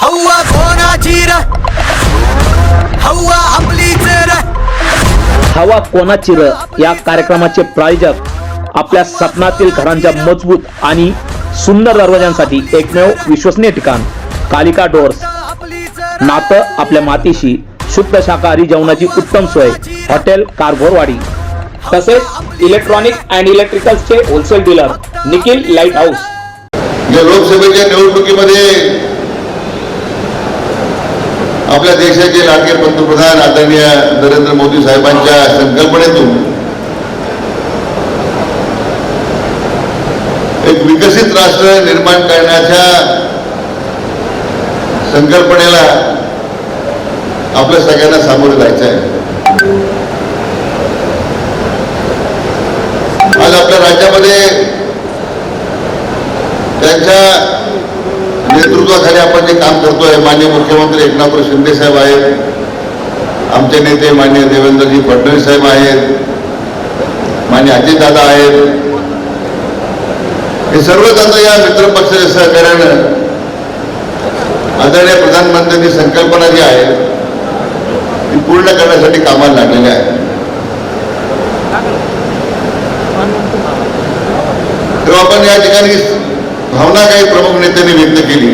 हव्वा कोणाची र? हव्वा आपलीच र. हवा कोणाची र? या कार्यक्रमाचे प्रायोजक आपल्या स्वप्नातील घरांच्या मजबूत आणि सुंदर दरवाजांसाठी एकमेव विश्वसनीय ठिकाण कालिका डोअर्स. आपलीच नातं आपल्या मातीशी शुद्ध शाकाहारी जेवणाची उत्तम सोय हॉटेल कारभोरवाडी. तसेच electronic and इलेक्ट्रिकल्सचे wholesale dealer Nikhil light house या लोकसभेच्या निवडणुकीमध्ये आपल्या देशाचे लाडके पंतप्रधान आदरणीय नरेंद्र मोदी साहेबांच्या संकल्पनेतून एक विकसित राष्ट्र निर्माण करण्याच्या संकल्पनेला आपल्या सगळ्यांना सामोरे जायचं आहे आज आपल्या राज्यामध्ये त्यांच्या नेतृत्वाखाली आपण जे काम करतोय माननीय मुख्यमंत्री एकनाथ शिंदे साहेब आहेत आमचे नेते माननीय देवेंद्रजी फडणवीस साहेब आहेत मान्य अजितदादा आहेत. हे सर्वच आता या मित्रपक्षाच्या सहकार्यानं आदरणीय प्रधानमंत्र्यांची संकल्पना जी आहे ती पूर्ण करण्यासाठी कामाला लागलेली आहे तेव्हा आपण या ठिकाणी भावना काही प्रमुख नेत्यांनी व्यक्त केली.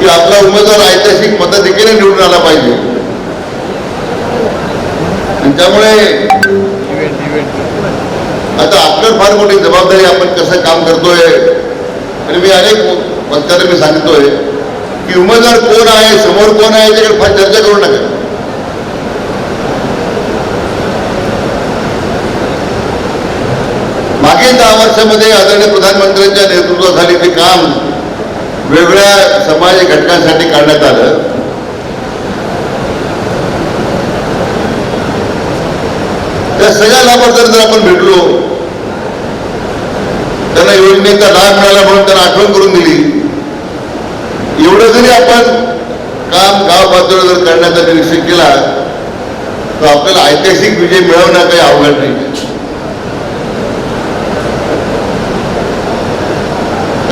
की आपला उमेदवार ऐतिहासिक मताधिक्याने निवडून आला पाहिजे. आणि त्यामुळे आता आपल्यावर फार मोठी जबाबदारी आपण कसं काम करतोय आणि मी अनेक वक्त्यांना मी सांगतोय की उमेदवार कोण आहे समोर कोण आहे याच्याकडे फार चर्चा करू नका. मागील दहा वर्षामध्ये आदरणीय प्रधानमंत्र्यांच्या नेतृत्वाखाली ते काम वेगळ्या समाज घटकांसाठी काढण्यात आलं. त्या सगळ्या लाभार्थ्यांना जर आपण भेटलो. त्यांना योजनेचा लाभ मिळाला म्हणून त्यांना आठवण करून दिली. एवढं जरी आपण काम गाव पातळीवर जर करण्याचा निरीक्षण केला तर आपल्याला ऐतिहासिक विजय मिळवणं काही अवघड नाही.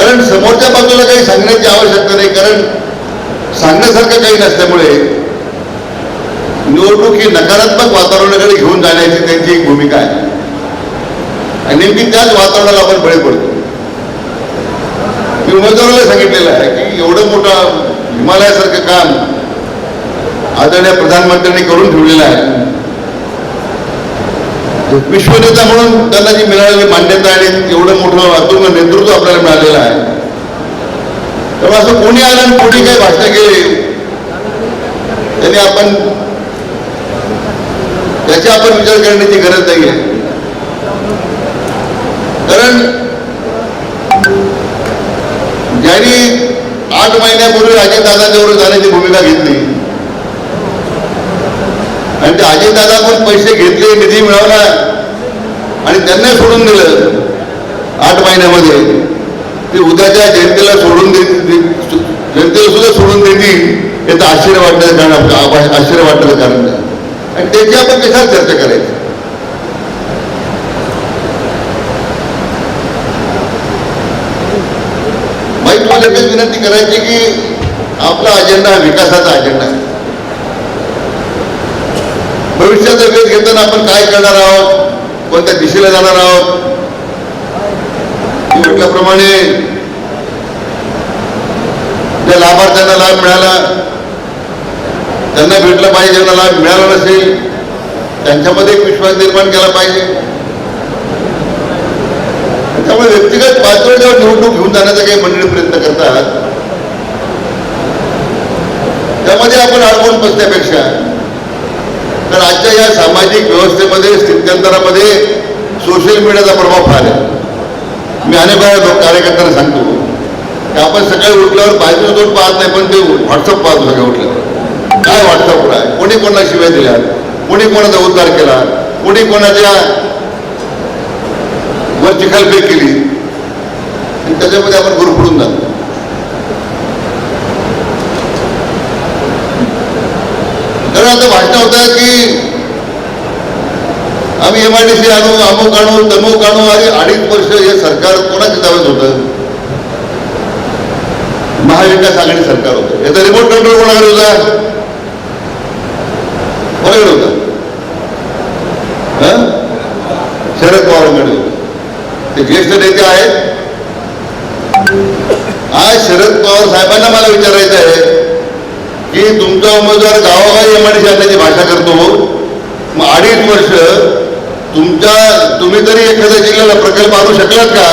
कारण समोरच्या बाजूला काही सांगण्याची आवश्यकता नाही कारण सांगण्यासारखं काही नसल्यामुळे निवडणूक ही नकारात्मक वातावरणाकडे घेऊन जाण्याची त्यांची एक भूमिका आहे. आणि नेमकी त्याच वातावरणाला आपण बळी पडतो. मी उमेदवाराला सांगितलेलं आहे की एवढं मोठं हिमालयासारखं काम आदरणीय प्रधानमंत्र्यांनी करून ठेवलेलं आहे. विश्वनेता म्हणून त्यांना जी मिळालेली मान्यता आणि एवढं मोठं अतुंग नेतृत्व आपल्याला मिळालेलं आहे. तेव्हा असं कोणी आलं आणि कोणी काही भाषण केली त्यांनी आपण त्याचा आपण विचार करण्याची गरज नाही आहे. कारण ज्यांनी आठ महिन्यापूर्वी अजितदादांच्यावर जाण्याची भूमिका घेतली आणि ते अजितदादाकडून पैसे घेतले निधी मिळवला. आणि त्यांना सोडून दिलं. आठ महिन्यामध्ये. ते उद्याच्या जनतेला सोडून दे दे- जनतेला सुद्धा सोडून देतील याचं आश्चर्य वाटण्याचं कारण आश्चर्य वाटण्याचं कारण नाही आणि त्याची आपण कशाला चर्चा करायची? माहीत मला एकच विनंती करायची की आपला अजेंडा विकासाचा अजेंडा आहे. कोणत्या तब्येत घेताना आपण काय करणार आहोत? कोणत्या दिशेला जाणार आहोत? म्हटल्याप्रमाणे ज्या लाभार्थ्यांना लाभ मिळाला त्यांना भेटलं पाहिजे ज्यांना लाभ मिळाला नसेल त्यांच्यामध्ये एक विश्वास निर्माण केला पाहिजे. त्यामुळे व्यक्तिगत पातळीवर निवडणूक घेऊन जाण्याचा काही मंडळी प्रयत्न करतात. त्यामध्ये आपण अडकून बसण्यापेक्षा तर आजच्या या सामाजिक व्यवस्थेमध्ये स्थित्यंतरामध्ये सोशल मीडियाचा प्रभाव फार आहे. मी अनेक वेळा कार्यकर्त्यांना सांगतो की आपण सकाळी उठल्यावर बायको दोन पाहत नाही पण ते व्हॉट्सअप पाहतो सगळं उठल्यावर काय व्हॉट्सअपवर आहे कोणी कोणाला शिवाय दिल्या? कोणी कोणाचा उद्धार केला? कोणी कोणाच्या वर चिखलफेक केली? आणि त्याच्यामध्ये आपण गुरफडून जातो. कारण आता भाषण होतं की आम्ही एम आय डी सी आणू अमुक आणू तमुक आणू आणि अडीच वर्ष हे सरकार कोणाच्या ताब्यात होतं? महाविकास आघाडी सरकार होतं. याचा रिमोट कंट्रोल कोणाकडे होता? कोणाकडे होता? शरद पवारांकडे ते ज्येष्ठ नेते आहेत. आज शरद पवार साहेबांना मला विचारायचं आहे की तुमचा उमेदवार गावागावी एमआयडी आणण्याची भाषा करतो मग अडीच वर्ष तुमच्या तुम्ही तरी एखाद्या जिल्ह्याला प्रकल्प आणू शकलात का?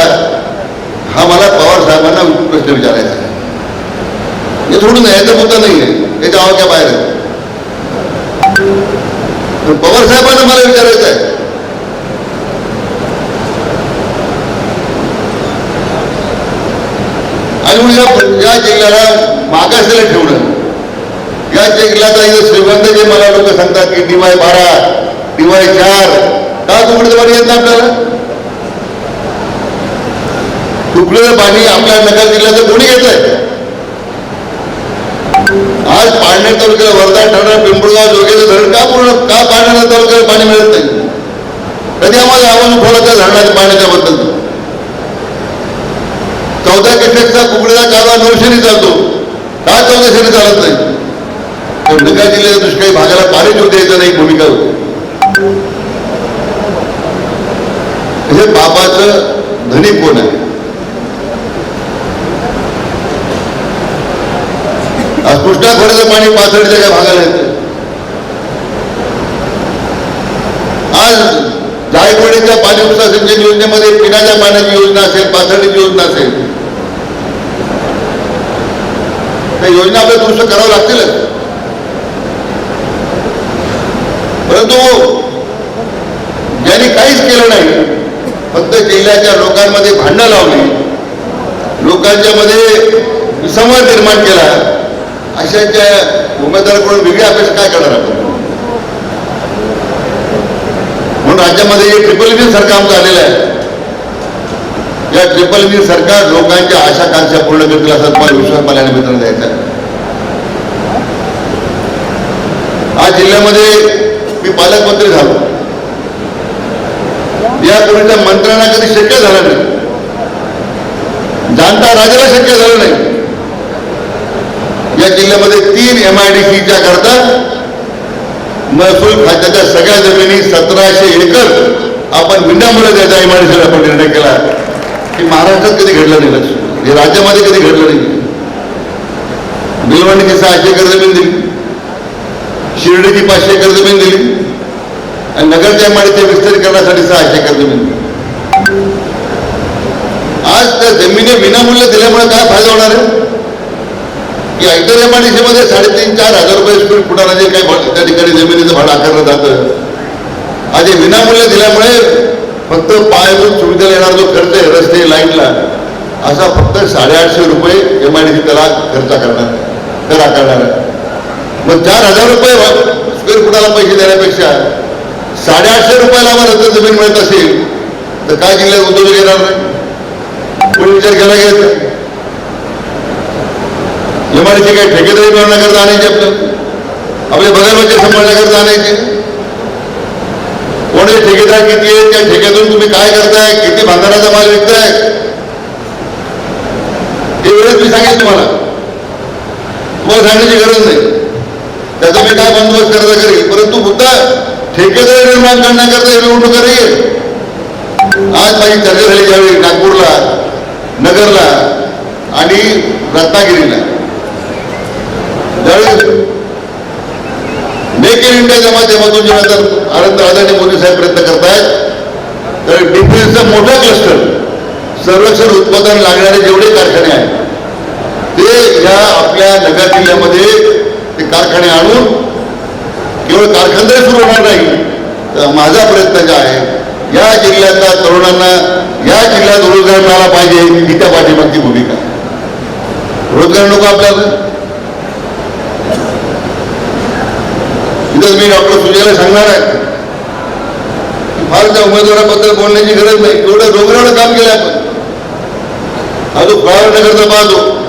हा मला पवार साहेबांना प्रश्न विचारायचा आहे. हे सोडून याचा मुद्दा नाही आहे हे गावाच्या बाहेर आहे. पवार साहेबांना मला विचारायचं आहे. आणि मग या जिल्ह्याला मागासलेलं ठेवणं. या जिल्ह्याचा इथं श्रीमंत जे मला लोक सांगतात की डीवाय बारा डीवाय चार का तुकडे पाणी येत नाही आपल्याला? तुकडेचं पाणी आपल्या नगर जिल्ह्याचं कोणी घेत आहे आज पाडणे तालुक्याला वर्धा ठाणा पिंपळगाव जोगेचं धरण का पूर्ण का पाडण्या तालुक्याला पाणी मिळत नाही? कधी आम्हाला आव्हान उठवला त्या धरणाच्या पाण्याच्या बद्दल चौदा केसेसचा कुकडीचा कालवा नऊशेने चालतो. का चौदाशेने चालत नाही? तर जिल्ह्याच्या दुष्काळी भागाला पाणी देऊ द्यायचं नाही भूमिका होती. हे बाबाचं धनी कोण आहे? आज कृष्णा खोऱ्याचं पाणी पाथर्डीच्या काय भागाला येतं? आज जायकवाडीच्या पाणी उपसा सिंचन योजनेमध्ये पिण्याच्या पाण्याची योजना असेल पाथर्डीची योजना असेल. त्या योजना आपल्या दुरुस्त करावं लागतीलच परंतु हो. ज्यांनी काहीच केलं नाही फक्त जिल्ह्याच्या लोकांमध्ये भांडणं लावली. लोकांच्या मध्ये विसंवाद निर्माण केला. अशाच्या उमेदवाराकडून वेगळी अपेक्षा काय करणार आपण? म्हणून राज्यामध्ये हे ट्रिपल बी सरकार आमचं आलेलं आहे. या ट्रिपल बी सरकार लोकांच्या आशाकांक्षा पूर्ण करतील असा तुम्हाला विश्वास मला या निमित्तानं द्यायचा आहे. आज जिल्ह्यामध्ये मी पालकमंत्री झालो. या पूर्वीच्या मंत्र्यांना कधी शक्य झालं नाही. जाणता राजाला शक्य झालं नाही. या जिल्ह्यामध्ये तीन एम आय डी सीच्या करता महसूल खात्याच्या सगळ्या जमिनी सतराशे एकर आपण विनामूल्य द्यायचा एम आय डी आपण निर्णय केला. की महाराष्ट्रात कधी घडलं नाही लक्ष. हे राज्यामध्ये कधी घडलं नाही. बिलवणीची सहाशे एकर जमीन दिली. शिर्डीची पाचशे एकर जमीन दिली. आणि नगरच्या एमआयडीचे विस्तारीकरणासाठी सहाशे एकर जमीन दिली. आज त्या जमिनी विनामूल्य दिल्यामुळे काय फायदा होणार आहे? की ऐतर एमआयडीसी साडेतीन चार हजार रुपये स्क्वेअर फुटाला जे काही त्या ठिकाणी जमिनीचं भाडं आकारलं जातं. आज हे विनामूल्य दिल्यामुळे फक्त पायाभूत सुविधेला येणार जो खर्च आहे रस्ते लाईटला असा फक्त साडेआठशे रुपये एमआयडीसी त्याला खर्च करणार कर आकारणार आहे. मग चार हजार रुपये स्क्वेअर फुटाला पैसे देण्यापेक्षा साडेआठशे रुपयाला आम्हाला जर जमीन मिळत असेल तर काय जिल्ह्यात उद्योग येणार नाही? कोणी विचार केला घ्यायचा एमआयडीसी काही ठेकेदारी मिळवण्याकरता आणायचे आपलं? आपले बघायचे सांभाळण्याकरता आणायचे कोणी ठेकेदार किती आहे? त्या ठेक्यातून तुम्ही काय करताय? किती भांगाराचा माल विकताय? एवढंच वेळेस मी सांगेन तुम्हाला. तुम्हाला सांगण्याची गरज नाही. त्याचा मी काय बंदोबस्त करायचा करेल परंतु मुद्दा ठेकेदारी निर्माण करण्याकरता ही निवडणूक आज माझी चर्चा झाली ज्यावेळी नागपूरला नगरला आणि रत्नागिरीला. ज्यावेळी मेक इन इंडियाच्या माध्यमातून जेव्हा तर आनंद आदानी मोदी साहेब प्रयत्न करतायत तर डिफेन्सचा मोठा क्लस्टर संरक्षण उत्पादन लागणारे जेवढे कारखाने आहेत ते या आपल्या नगर जिल्ह्यामध्ये केवळ सुरू होणार नाही. तर माझा प्रयत्न काय आहे या जिल्ह्यातल्या तरुणांना या जिल्ह्यात रोजगार मिळाला पाहिजे ही त्या पाठीमागची भूमिका. रोजगार नको आपल्याला. इथं मी डॉक्टर सुजयला सांगणार आहे. फार त्या उमेदवाराबद्दल बोलण्याची गरज नाही. एवढं डोंगरावर काम केलं आपण. अजून फ्लावर नगरचा पाहतो.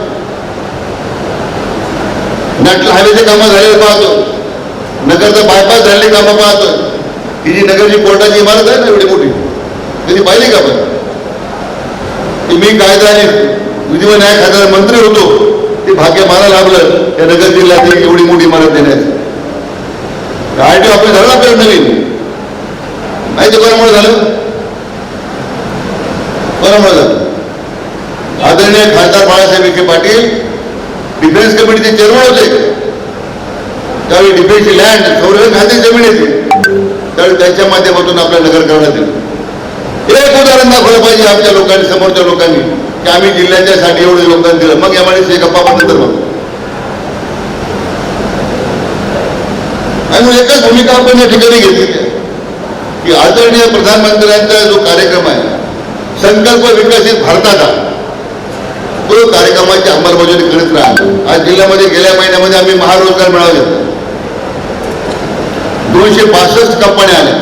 नॅशनल हायवेचे कामं झालेले पाहतो. नगरचं बायपास झालेली कामं पाहतोय ही जी नगरची कोर्टाची इमारत आहे ना एवढी मोठी? कधी पाहिली का पण मी कायदा आणि विधी व न्याय खात्याचा मंत्री होतो ते भाग्य मला लाभलं या नगर जिल्ह्यात एवढी मोठी इमारत देण्याचं आय टी ऑफिस झालं आपल्याला नवीन? माहिती कोणामुळे झालं? कोणामुळे झालं? आदरणीय खासदार बाळासाहेब विखे पाटील डिफेन्स कमिटीचे चेअरमन होते. त्यावेळी डिफेन्सची लँड संरक्षण खाते जमीन येते. त्यावेळी त्यांच्या माध्यमातून आपल्या नगर करण्यात येईल एक उदाहरण दाखवलं पाहिजे आमच्या लोकांनी समोरच्या लोकांनी की आम्ही जिल्ह्याच्या साठी एवढं योगदान दिलं. मग यामध्ये गप्पा पण नंतर बघू. आणि एकच भूमिका आपण या ठिकाणी घेतली. की आदरणीय प्रधानमंत्र्यांचा जो कार्यक्रम आहे संकल्प विकसित भारताचा तो कार्यक्रमाची अंमलबजावणी करीत राहा आज जिल्ह्यामध्ये गेल्या महिन्यामध्ये आम्ही महारोजगार मिळवले घेतला. दोनशे बासष्ट कंपन्या आल्या.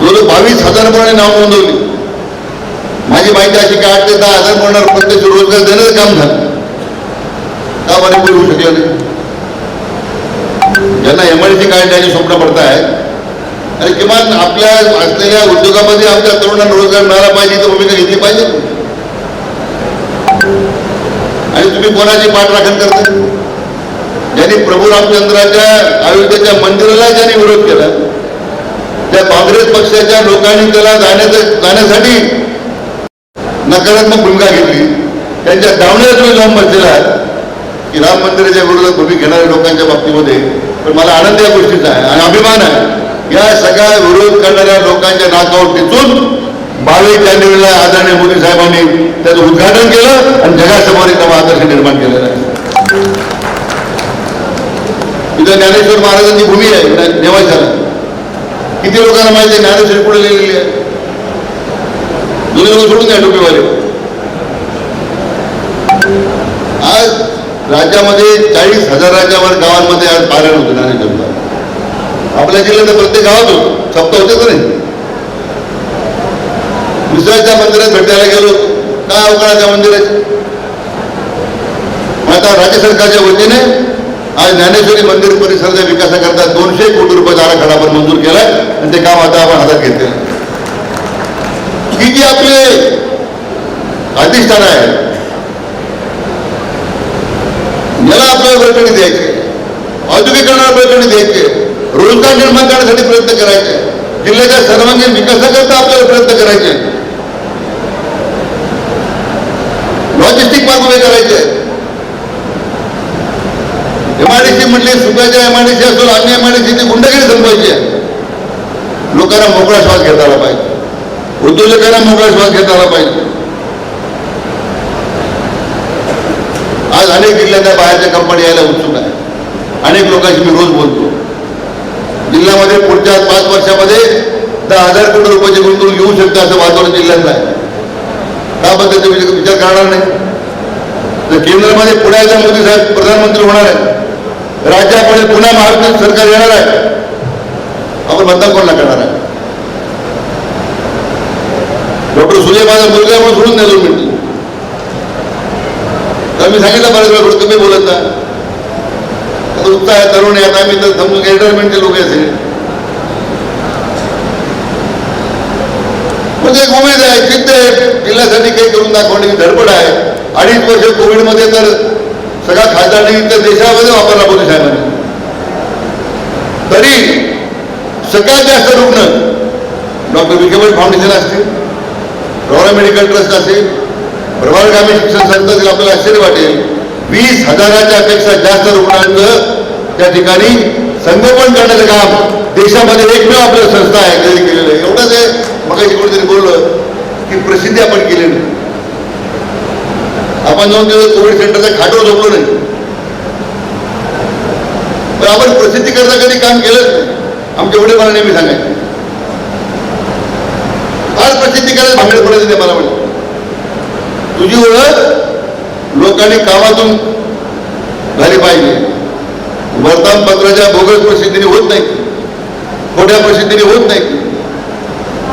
जवळजवळ बावीस हजार मुलांनी नाव नोंदवली. माझी माहिती अशी की आठ ते दहा हजार मुलांना प्रत्यक्ष रोजगार देण्याचं काम झालं का बरे बोलू शकलं नाही? ज्यांना एमआयडीसी काढण्याची स्वप्न पडतायत. आणि किमान आपल्या असलेल्या उद्योगामध्ये आमच्या तरुणांना रोजगार मिळाला पाहिजे तर भूमिका घेतली पाहिजे. आणि तुम्ही कोणाची पाठराखण करता ज्यांनी प्रभू रामचंद्राच्या अयोध्येच्या मंदिराला ज्यांनी विरोध केला त्या काँग्रेस पक्षाच्या लोकांनी त्याला जाण्याचं जाण्यासाठी नकारात्मक भूमिका घेतली. त्यांच्या दावण्यात तुम्ही जाऊन बसलेला की राम मंदिराच्या विरोधात भूमी घेणाऱ्या लोकांच्या बाबतीमध्ये. पण मला आनंद या गोष्टीचा आहे आणि अभिमान आहे. या सगळ्या विरोध करणाऱ्या लोकांच्या नाकावर टिचून बावीस जानेवारीला आदरणीय मोदी साहेबांनी त्याचं उद्घाटन केलं आणि जगासमोर एक नवा आदर्श निर्माण केलेला आहे. इथं ज्ञानेश्वर महाराजांची भूमी आहे नेवाशाला किती लोकांना माहिती आहे ज्ञानेश्वर पुढे लिहिलेली आहे? जुने लोक सोडून द्या टोपीवाले. आज राज्यामध्ये चाळीस हजार राज्यावर गावांमध्ये आज पारायण होतं ज्ञानेश्वर आपल्या जिल्ह्यात प्रत्येक गावात होतो सप्ताह होते का नाही? दुसऱ्याच्या मंदिरात भेटायला गेलो काय अवकाळा त्या मंदिराची आता राज्य सरकारच्या वतीने आज ज्ञानेश्वरी मंदिर परिसराच्या विकासाकरता दोनशे कोटी रुपये आराखडा आपण मंजूर केलाय आणि ते काम आता आपण हातात घेतले ही जी आपले अधिष्ठान आहे याला आपल्याला प्रकरणी द्यायची औद्योगिकरणाला प्रकरणी द्यायचे रोजगार निर्माण करण्यासाठी प्रयत्न करायचे जिल्ह्याच्या सर्वांगीण विकासाकरता आपल्याला प्रयत्न करायचे लॉजिस्टिक पार्क उभे करायचे एमआयडीसी म्हटली सुप्याच्या एमआयडीसी असेल आम्ही एमआयडीसीची गुंडगिरी संपवायची आहे. लोकांना मोकळा श्वास घेता आला पाहिजे. उद्योजकांना मोकळा श्वास घेता आला पाहिजे. आज अनेक जिल्ह्यातल्या बाहेरच्या कंपनी यायला उत्सुक आहे. अनेक लोकांशी मी रोज बोलतो. जिल्ह्यामध्ये पुढच्या पाच वर्षामध्ये दहा हजार कोटी रुपयाची गुंतवणूक येऊ शकते असं वातावरण जिल्ह्यात आहे. त्याबद्दल विचार विचार करणार नाही? तर केंद्रामध्ये पुढे मोदी साहेब प्रधानमंत्री होणार आहे राज्यामध्ये पुन्हा महाराष्ट्र सरकार येणार आहे. आपण मतदान कोणाला करणार आहे? डॉक्टर सुजय माझा मुलगा म्हणून सोडून द्या दोन मिनिटं. तर मी सांगितलं बऱ्याच वेळा तुम्ही बोलत ना आता उत्साह आहे तरुण आहे आता मी तर समजून रिटायरमेंटचे लोक आहे सगळे म्हणजे एक उमेद आहे चित्त आहे जिल्ह्यासाठी काही करून दाखवण्याची म्हणजे धडपड आहे. अडीच वर्ष कोविडमध्ये तर सगळ्या खासदारांनी निधी तर देशामध्ये वापरला मोदी साहेबांनी. तरी सगळ्यात जास्त रुग्ण डॉक्टर विखेबाई फाउंडेशन असतील रॉयल मेडिकल ट्रस्ट असेल प्रभारगामी शिक्षण संस्थेतील आपल्याला आश्चर्य वाटेल. वीस हजाराच्या पेक्षा जास्त रुग्णांचं त्या ठिकाणी संगोपन करण्याचं काम देशामध्ये एकमेव आपल्या संस्था आहे केलेलं आहे. एवढंच आहे मग कोणीतरी बोललं की प्रसिद्धी आपण केली नाही. आपण जाऊन तिथं कोविड सेंटरच्या खाटवर झोपलो नाही. पण आपण प्रसिद्धी करता कधी काम केलंच नाही. आमचे एवढे मला नेहमी सांगायचे. फार प्रसिद्धी करायला भांगड पडत नाही मला म्हणजे तुझी ओळख लोकांनी कामातून झाली पाहिजे. वर्तमानपत्राच्या भोगळ प्रसिद्धीने होत नाही. खोट्या प्रसिद्धीने होत नाही.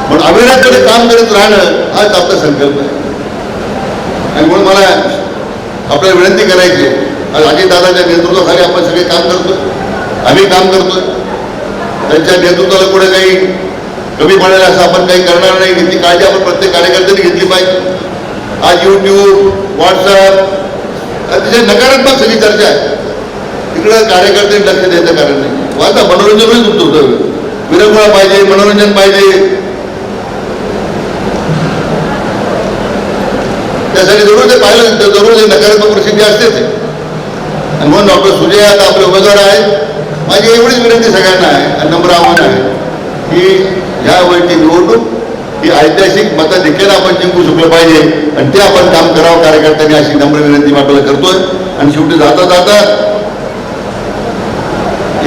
पण अविनाकडे काम करत राहणं हाच आपला संकल्प आहे. आणि म्हणून मला आपल्याला विनंती करायची आहे. अजितदादाच्या नेतृत्वाखाली आपण सगळे काम करतोय. आम्ही काम करतोय. त्यांच्या नेतृत्वाला पुढे काही कमी पडेल असं आपण काही करणार नाही. याची काळजी आपण प्रत्येक कार्यकर्त्यांनी घेतली पाहिजे. आज यूट्यूब व्हॉट्सअप अतिशय नकारात्मक सगळी चर्चा आहे. तिकडं कार्यकर्त्यांनी लक्ष द्यायचं कारण नाही. आता मनोरंजनच तुमचं होतं. विरंगुळा पाहिजे मनोरंजन पाहिजे. त्यासाठी जरूर ते पाहिलं तर जरूर ते नकारात्मक प्रसिद्धी असतेच आणि म्हणून डॉक्टर सुजय आता आपले उमेदवार आहेत. माझी एवढीच विनंती सगळ्यांना आहे आणि नम्र आव्हान आहे की ह्या वेळची निवडणूक ही ऐतिहासिक मतं देखील आपण जिंकू शकलो पाहिजे आणि ते आपण काम करावं. कार्यकर्त्यांनी अशी नम्र विनंती आपल्याला करतोय. आणि शेवटी जाता जाता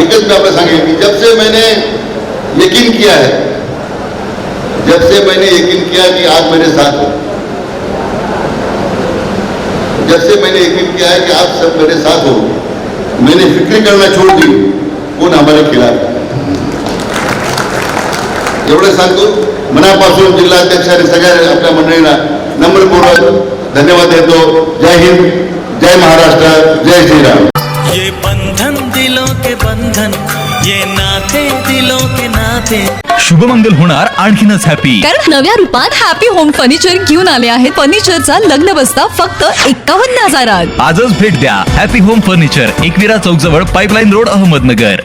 एकच मी आपल्याला सांगेन की जब से मैंने यकीन किया है जब से मैंने यकीन किया कि आज मेरे साथ हो. जब से मैंने यकीन किया है कि आप सब मेरे साथ हो। मैंने फिक्री करना छोड़ दी। कौन हमारे खिलाफ. एवढं सांगतो मनापासून जिल्हाध्यक्ष आणि सगळ्या आपल्या मंडळींना नम्रपूर्वक धन्यवाद देतो. जय हिंद, जय महाराष्ट्र, जय श्रीराम. ये बंधन दिलों के बंधन, ये नाते दिलों के नाते। शुभमंगल होणार आणखीनच हॅपी कारण नव्या रूपात हॅपी होम फर्निचर घेऊन आले आहेत. फर्निचरचा लग्न बसता फक्त एक्कावन्न हजारात. आजच भेट द्या हॅपी होम फर्निचर एकविरा चौक जवळ पाईपलाईन रोड अहमदनगर.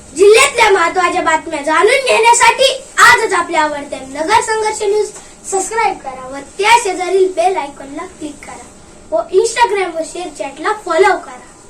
जिल्ह्यातल्या महत्त्वाच्या बातम्या जाणून घेण्यासाठी आजच आपल्या आवडत्या नगर संघर्ष न्यूज सबस्क्राईब करा व त्या शेजारील बेल आयकॉनला क्लिक करा व इंस्टाग्राम व शेअर चॅटला फॉलो करा.